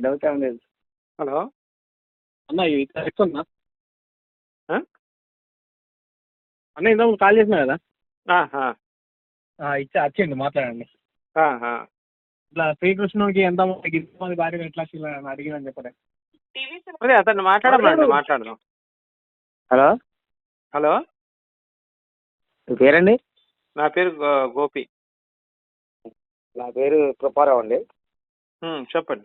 Doubt ఏం లేదు. Hello? అన్న ఇది కరెక్ట్ అన్న అన్న ఇందాక కాల్ చేసిన కదా? ఇచ్చా వచ్చిండి మాట్లాడండి. ఇట్లా శ్రీకృష్ణుడికి ఎంత మంది ఇంతమంది భార్య ఎట్లా అడిగిందని చెప్పండి. అదే అతన్ని మాట్లాడమండి మాట్లాడదాం. హలో? హలో? పేరండి? నా పేరు గోపి. నా పేరు కృపారావు అండి. చెప్పండి.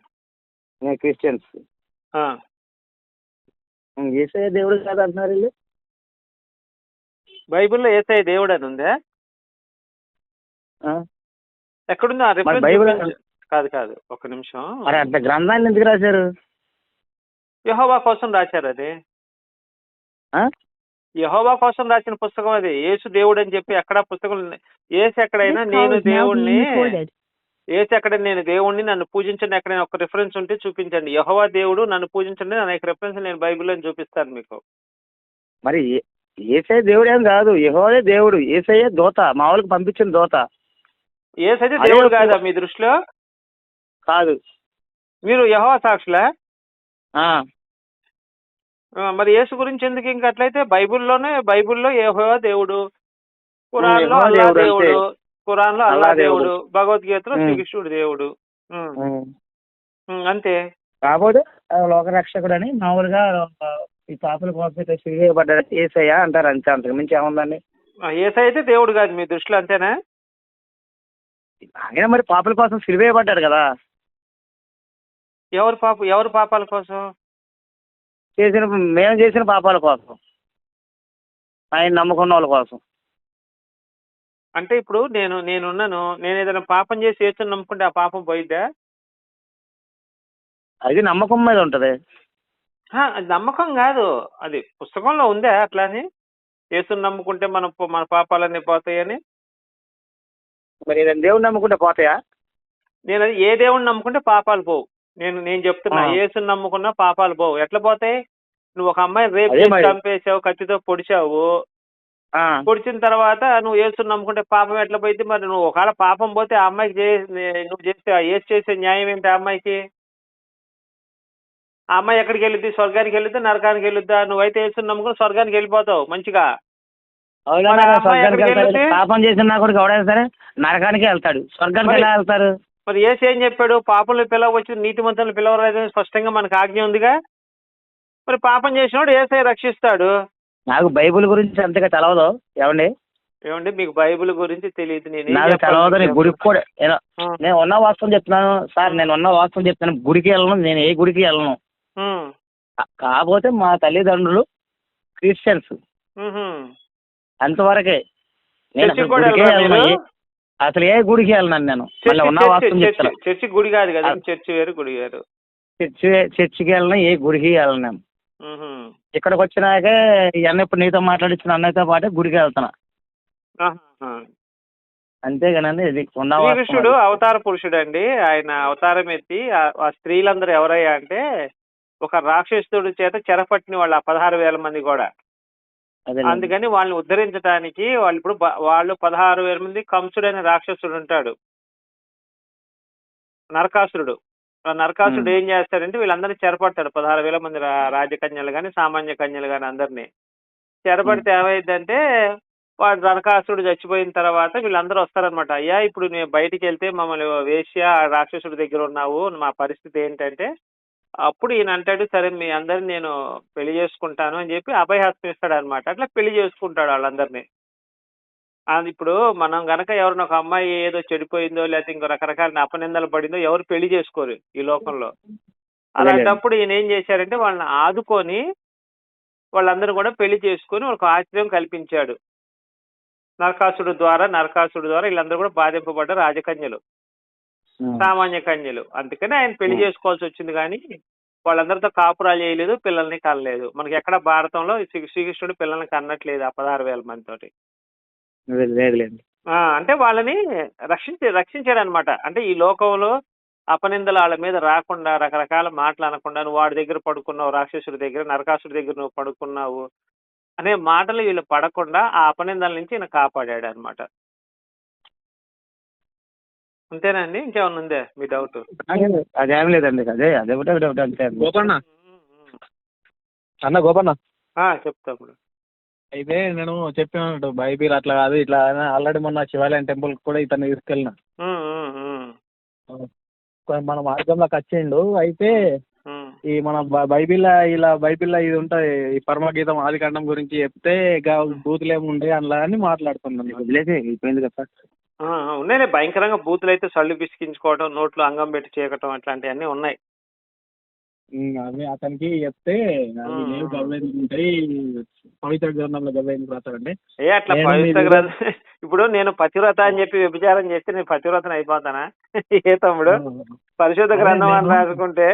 క్రిస్టియన్స్. ఆ, ఏసే దేవుడు కాదు అంటున్నారు వీళ్ళు? బైబిల్లో ఏసఐ దేవుడు అని ఉందా? ఎక్కడుంది? బైబిల్. కాదు కాదు. ఒక నిమిషం. మరి అంత గ్రంథాన్ని ఎందుకు రాశారు? యహోవా కోసం రాశారు అది. ఆ? యహోవా కోసం రాసిన పుస్తకం అది. యేసు దేవుడు అని చెప్పి ఎక్కడ పుస్తకం ఏసు ఎక్కడైనా నేను దేవుణ్ణి ఏసు ఎక్కడ నేను దేవుణ్ణి నన్ను పూజించండి. ఎక్కడైనా ఒక రిఫరెన్స్ ఉంటే చూపించండి. యహోవా దేవుడు నన్ను పూజించండి. అనేక రిఫరెన్స్ నేను బైబిల్లో చూపిస్తాను మీకు. మరి ఏసే దేవుడు ఏం కాదు. యెహోవే దేవుడు. ఏసయ్యే దోత. మామూలుగా పంపించిన దోత. ఏసైతే దేవుడు కాదా మీ దృష్టిలో? కాదు. మీరు యహోవా సాక్షులా? మరి యేసు గురించి ఎందుకు ఇంక అట్లయితే? బైబిల్లోనే బైబిల్లో యెహోవా దేవుడు. అల్లా దేవుడు. అంతే. ఖురాన్లో అల్లా దేవుడు. భగవద్గీతలో. శ్రీకృష్ణుడు దేవుడు. అంతే. కాకపోతే లోకరక్షకుడు అని మామూలుగా ఈ పాపల కోసం సిరిగేయబడ్డాడు ఏసయ్య అంటారు అంతే అంతకు మించి ఏముందండి? యేసు అయితే దేవుడు కాదు మీ దృష్టిలో అంతేనా? ఆయన మరి పాపల కోసం సిరివేయబడ్డాడు కదా? ఎవరు పాప ఎవరు పాపాల కోసం? చేసిన మేము చేసిన పాపాల కోసం. ఆయన నమ్ముకున్న వాళ్ళ కోసం. అంటే ఇప్పుడు నేను నేనున్నాను నేను ఏదైనా పాపం చేసి యేసుని నమ్ముకుంటే ఆ పాపం పోయిద్దా? అది నమ్మకం మీద ఉంటది. ఆ, అది నమ్మకం కాదు. అది పుస్తకంలో ఉందా అట్లా అని యేసుని నమ్ముకుంటే మన మన పాపాలన్నీ పోతాయని? మరి ఏదైనా దేవుడు నమ్ముకుంటే పోతాయా? నేను అది ఏ దేవుడిని నమ్ముకుంటే పాపాలు పోవు. నేను నేను చెప్తున్నా ఆ. యేసుని నమ్ముకున్నా పాపాలు పోవు. ఎట్లా పోతాయి? నువ్వు ఒక అమ్మాయి రేపు అదే మరి. చంపేసావు కత్తితో పొడిచావు పొడిచిన తర్వాత నువ్వు యేసుని నమ్ముకుంటే పాపం ఎట్లా పోయింది? మరి నువ్వు ఒకవేళ పాపం పోతే ఆ అమ్మాయికి చే నువ్వు చేస్తే యేసు చేసే న్యాయం ఏంటి ఆ అమ్మాయికి? ఆ అమ్మాయి ఎక్కడికి వెళ్ళిద్ది? స్వర్గానికి వెళ్ళిద్దా? నరకానికి వెళ్ళిద్దా? నువ్వైతే యేసుని నమ్ముకుని స్వర్గానికి వెళ్ళిపోతావు మంచిగా? పాపం చేసిన నా కొడుకు ఎవడైనా సరే నరకానికి వెళ్తాడు. స్వర్గానికి మరి- ఎలా వెళ్తారు? మరి యేసు ఏం చెప్పాడు? పాపంలో పిలవచ్చు నీతిమంతులు పిలవలేదని స్పష్టంగా మనకు ఆజ్ఞ ఉందిగా. మరి పాపం చేసినోడు ఏసై రక్షిస్తాడు. నాకు బైబిల్ గురించి అంతగా తెలవదు. ఏమండి? ఏమండి మీకు బైబిల్ గురించి తెలియదు నాకు తెలవదు నేను? గుడికి కూడా నేను- ఉన్న వాస్తవం చెప్తున్నాను. సార్ నేను ఉన్న వాస్తవం చెప్తాను గుడికి వెళ్ళను నేను ఏ గుడికి వెళ్ళను. కాకపోతే మా తల్లిదండ్రులు క్రిస్టియన్స్. అంతవరకే. నేను అసలు? ఏ- గుడికి వెళ్ళను నేను? ఉన్న వాస్తవం చెప్తాను చర్చి గుడి కాదు కదా. చర్చి వేరు గుడి వేరు. చర్చి చర్చికి వెళ్ళను ఏ గుడికి వెళ్ళను నేను. ఇక్కడికి వచ్చినాకే ఇవన్నీ ఇప్పుడు నీతో మాట్లాడించిన అన్నయ్యతో పాటే గుడికి వెళ్తున్నా. అంతేగానండి ఇది శ్రీకృష్ణుడు అది. అవతార పురుషుడు అండి ఆయన అవతారం ఎత్తి ఆ- స్త్రీలందరూ ఎవరయ్యా అంటే ఒక రాక్షసుడు చేత చెరపట్టిన వాళ్ళు ఆ పదహారు వేల మంది కూడా. అందుకని వాళ్ళని ఉద్ధరించడానికి వాళ్ళు ఇప్పుడు వాళ్ళు పదహారు వేల మంది కంసుడు అనే రాక్షసుడు ఉంటాడు నరకాసురుడు Hmm. ఏం చేస్తాడంటే వీళ్ళందరినీ చెరపడతాడు. పదహారు వేల మంది రాజకన్యలు కానీ సామాన్య కన్యలు కానీ అందరినీ. చెరపడితే ఏమైందంటే వాడు నరకాసురుడు చచ్చిపోయిన తర్వాత వీళ్ళందరూ వస్తారనమాట అయ్యా ఇప్పుడు నేను బయటికి వెళ్తే మమ్మల్ని వేశ్య ఆ రాక్షసుడి దగ్గర ఉన్నావు మా పరిస్థితి ఏంటంటే అప్పుడు ఈయన అంటాడు సరే మీ అందరిని నేను పెళ్ళి చేసుకుంటాను అని చెప్పి అభయహస్తం ఇస్తాడు అనమాట అట్లా పెళ్ళి చేసుకుంటాడు వాళ్ళందరినీ. అది ఇప్పుడు మనం గనక ఎవరిని ఒక అమ్మాయి ఏదో చెడిపోయిందో లేకపోతే ఇంకో రకరకాల అపనిందలు పడిందో ఎవరు పెళ్ళి చేసుకోరు ఈ లోకంలో. అలాంటప్పుడు ఈయన ఏం చేశారంటే వాళ్ళని ఆదుకొని వాళ్ళందరూ కూడా పెళ్ళి చేసుకొని ఒక ఆశ్రయం కల్పించాడు. నరకాసుడు ద్వారా నరకాసుడు ద్వారా వీళ్ళందరూ కూడా బాధింపబడ్డ రాజకన్యలు. సామాన్య కన్యలు. అందుకని ఆయన పెళ్ళి. చేసుకోవాల్సి వచ్చింది కానీ వాళ్ళందరితో కాపురాలు చేయలేదు పిల్లల్ని కనలేదు. మనకి ఎక్కడ భారతంలో శ్రీ- శ్రీకృష్ణుడు పిల్లల్ని కన్నట్లేదు ఆ పదహారు వేల మందితోటి. లేదు లేదులేండి అంటే వాళ్ళని రక్షించే రక్షించాడు అనమాట అంటే ఈ లోకంలో అపనిందలు వాళ్ళ మీద రాకుండా రకరకాల మాటలు అనకుండా నువ్వు వాడి దగ్గర పడుకున్నావు రాక్షసుడి దగ్గర నరకాసుడి దగ్గర నువ్వు పడుకున్నావు అనే మాటలు వీళ్ళు పడకుండా ఆ అపనిందల నుంచి ఈయన కాపాడాడు అనమాట అంతేనండి ఇంకేమన్నా ఉందే మీ డౌట్? అదేం లేదండి. అదే అదే ఒకటే ఒకటే ఒకటే అంతే గోపన్న. అన్న గోపన్న. చెప్తా ఇప్పుడు అయితే నేను చెప్పినట్టు బైబిల్ అట్లా కాదు ఇట్లా ఆల్రెడీ మొన్న శివాలయం టెంపుల్ కూడా ఇతను తీసుకెళ్ళిన. మన మార్గంలోకి వచ్చిండు. అయితే. ఈ మన బ- బైబిల్ ఇలా బైబిల్ ఇది ఉంటుంది. ఈ పరమగీతం ఆదికాండం గురించి చెప్తే బూతులు ఏమి ఉండే అందులో అని మాట్లాడుతున్నాను వదిలేసి అయిపోయింది కదా ఉన్నాయిలే. భయంకరంగా బూతులు అయితే సళ్ళు పిసికించుకోవడం నోట్లో అంగం పెట్టి చేయకటం అట్లాంటివన్నీ ఉన్నాయి. అవి అతనికి చెప్తే అవి. లేవు గవ్వే ఉంటాయి పవిత్ర గ్రంథంలో గవ్వే ఎందుకు రాస్తారంటే ఏ అట్లా పవిత్ర గ్రంథం ఇప్పుడు నేను పతివ్రత అని చెప్పి వ్యభిచారం చేస్తే నేను పతివ్రతను అయిపోతానా? ఏ తమ్ముడు? పరిశుద్ధ గ్రంథం అని రాసుకుంటే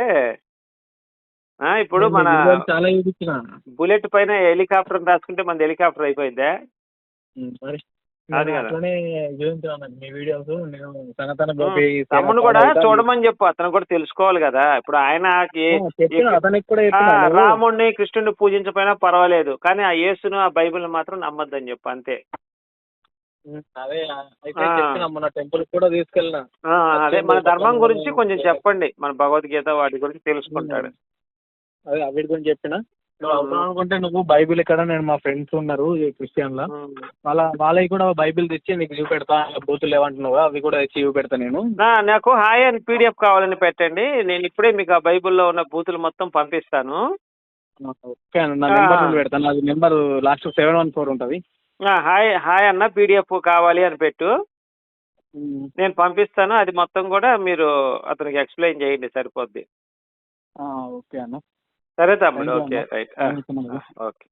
ఆ ఇప్పుడు మన చాలా బుల్లెట్ పైన హెలికాప్టర్ రాసుకుంటే మన హెలికాప్టర్ అయిపోయిందా? అట్లనే మీ వీడియోస్ నేను సనాతన గోపి తమ్ముడు కూడా చూడమని చెప్పు. అతను కూడా తెలుసుకోవాలి కదా. ఇప్పుడు ఆయనకి అతనికి కూడా రాముడిని కృష్ణుడిని పూజించకపోయినా పర్వాలేదు. కానీ ఆ యేసును ఆ బైబిల్ మాత్రం నమ్మొద్దని చెప్పు అంతే. అదే మన టెంపుల్ కూడా తీసుకెళ్ళిన. అదే మన ధర్మం గురించి కొంచెం చెప్పండి. మన భగవద్గీత వాటి గురించి తెలుసుకుంటాడు. అదే వీటి గురించి చెప్పిన. నువ్వు అవసరం అనుకుంటే నువ్వు బైబిల్ ఇక్కడ నేను మా ఫ్రెండ్స్ ఉన్నారు ఈ క్రిస్టియన్ల. ఉమ్. వాళ్ళ వాళ్ళకి కూడా బైబిల్ తెచ్చి నీకు చూపెడతా బూతులు లేవంటున్నావు కదా, అవి కూడా తెచ్చి చూపెడతా నేను. నా- నాకు హాయ్ అని పీడిఎఫ్ కావాలని పెట్టండి. నేను ఇప్పుడే మీకు ఆ బైబిల్లో ఉన్న బూతులు మొత్తం పంపిస్తాను. ఓకే అన్న, నా. నెంబర్ పెడతాను. అది number last seven one four ఉంటుంది. హాయ్ హాయ్ అన్న పీడిఎఫ్ కావాలి అని పెట్టు. నేను పంపిస్తాను. అది మొత్తం కూడా మీరు అతనికి ఎక్స్ప్లెయిన్ చేయండి సరిపోద్ది. ఓకే అన్న. సరే తమ్ముడు ఓకే. రైట్. ఓకే